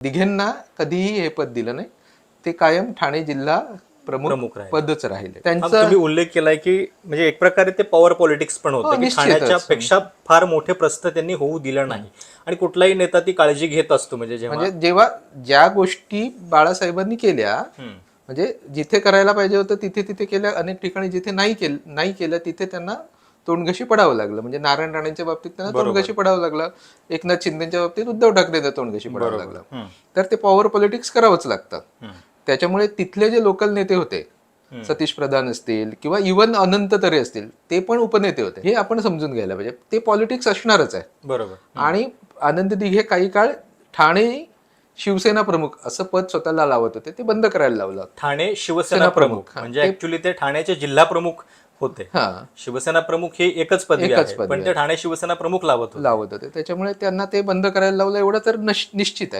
दिघेंना कधीही हे पद दिलं नाही ते कायम ठाणे जिल्हा प्रमुख राहिले. पदच राहिले हा, त्यांचं तुम्ही उल्लेख केलाय की म्हणजे एक प्रकारे ते पॉवर पॉलिटिक्स पण हो, होतं की निश्चितच. ठाण्याच्या पेक्षा फार मोठे प्रस्थ त्यांनी होऊ दिलं नाही आणि कुठलाही नेता ती काळजी घेत असतो म्हणजे जेव्हा म्हणजे जेव्हा ज्या गोष्टी बाळासाहेबांनी केल्या हम्म. म्हणजे जिथे करायला पाहिजे होतं तिथे तिथे केल्या अनेक ठिकाणी जिथे नाही केलं नाही केलं तिथे त्यांना तोंडघशी पडावं लागलं. म्हणजे नारायण राणेंच्या बाबतीत त्यांना तोंडघशी पडावं लागलं. एकनाथ शिंदेच्या बाबतीत उद्धव ठाकरेंना तोंडघशी पडावं लागलं. तर ते पॉवर पॉलिटिक्स करावंच लागतं. त्याच्यामुळे तिथले जे लोकल नेते होते सतीश प्रधान असतील किंवा इवन अनंत तरे असतील ते पण उपनेते होते. हे आपण समजून घ्यायला पाहिजे. ते पॉलिटिक्स असणारच आहे. बरोबर. आणि आनंद दिघे काही काळ ठाणे शिवसेना प्रमुख असं पद स्वतःला लावत होते. ते बंद करायला लावलं. ठाणे शिवसेना सेना प्रमुख. म्हणजे ऍक्च्युली ते ठाण्याचे जिल्हा प्रमुख होते. हा. शिवसेना प्रमुख हे एकच पदवी आहे. पण ते ठाणे शिवसेना प्रमुख लावत होते. लावत होते. त्याच्यामुळे त्यांना ते बंद करायला लावलं एवढं तर नश- निश्चित आहे.